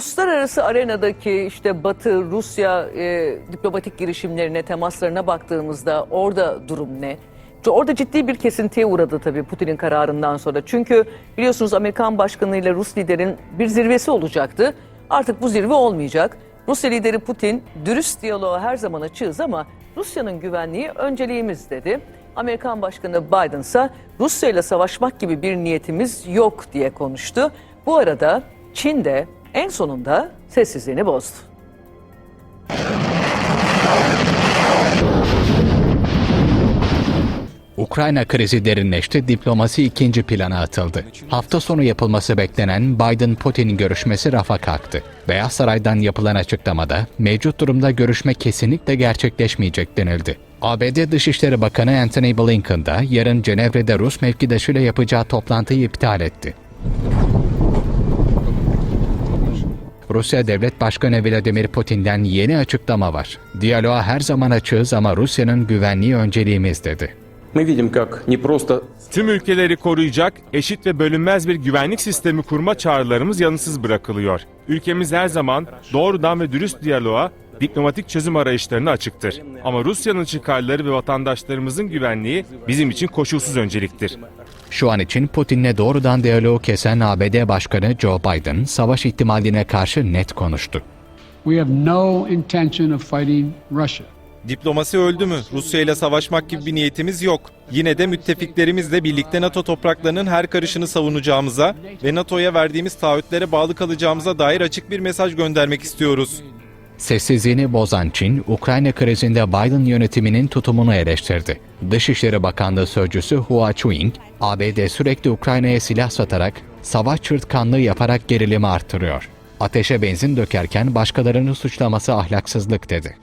uluslararası arenadaki işte Batı, Rusya e, diplomatik girişimlerine, temaslarına baktığımızda orada durum ne? Orada ciddi bir kesintiye uğradı tabii Putin'in kararından sonra. Çünkü biliyorsunuz Amerikan Başkanı ile Rus liderin bir zirvesi olacaktı. Artık bu zirve olmayacak. Rusya lideri Putin dürüst diyaloğa her zaman açığız ama Rusya'nın güvenliği önceliğimiz dedi. Amerikan Başkanı Biden ise Rusya ile savaşmak gibi bir niyetimiz yok diye konuştu. Bu arada Çin de en sonunda sessizliğini bozdu. Ukrayna krizi derinleşti, diplomasi ikinci plana atıldı. Hafta sonu yapılması beklenen Biden-Putin görüşmesi rafa kalktı. Beyaz Saray'dan yapılan açıklamada mevcut durumda görüşme kesinlikle gerçekleşmeyecek denildi. ABD Dışişleri Bakanı Antony Blinken da yarın Cenevre'de Rus mevkidaşıyla yapacağı toplantıyı iptal etti. Rusya Devlet Başkanı Vladimir Putin'den yeni açıklama var. Diyaloğa her zaman açığız ama Rusya'nın güvenliği önceliğimiz dedi. Tüm ülkeleri koruyacak, eşit ve bölünmez bir güvenlik sistemi kurma çağrılarımız yanıtsız bırakılıyor. Ülkemiz her zaman doğrudan ve dürüst diyaloğa, diplomatik çözüm arayışlarına açıktır. Ama Rusya'nın çıkarları ve vatandaşlarımızın güvenliği bizim için koşulsuz önceliktir. Şu an için Putin'le doğrudan diyaloğu kesen ABD Başkanı Joe Biden, savaş ihtimaline karşı net konuştu. We have no intention of fighting Russia. Diplomasi öldü mü? Rusya ile savaşmak gibi bir niyetimiz yok. Yine de müttefiklerimizle birlikte NATO topraklarının her karışını savunacağımıza ve NATO'ya verdiğimiz taahhütlere bağlı kalacağımıza dair açık bir mesaj göndermek istiyoruz. Sessizliğini bozan Çin, Ukrayna krizinde Biden yönetiminin tutumunu eleştirdi. Dışişleri Bakanlığı Sözcüsü Hua Chuing, ABD sürekli Ukrayna'ya silah satarak, savaş çırtkanlığı yaparak gerilimi artırıyor. Ateşe benzin dökerken başkalarını suçlaması ahlaksızlık dedi.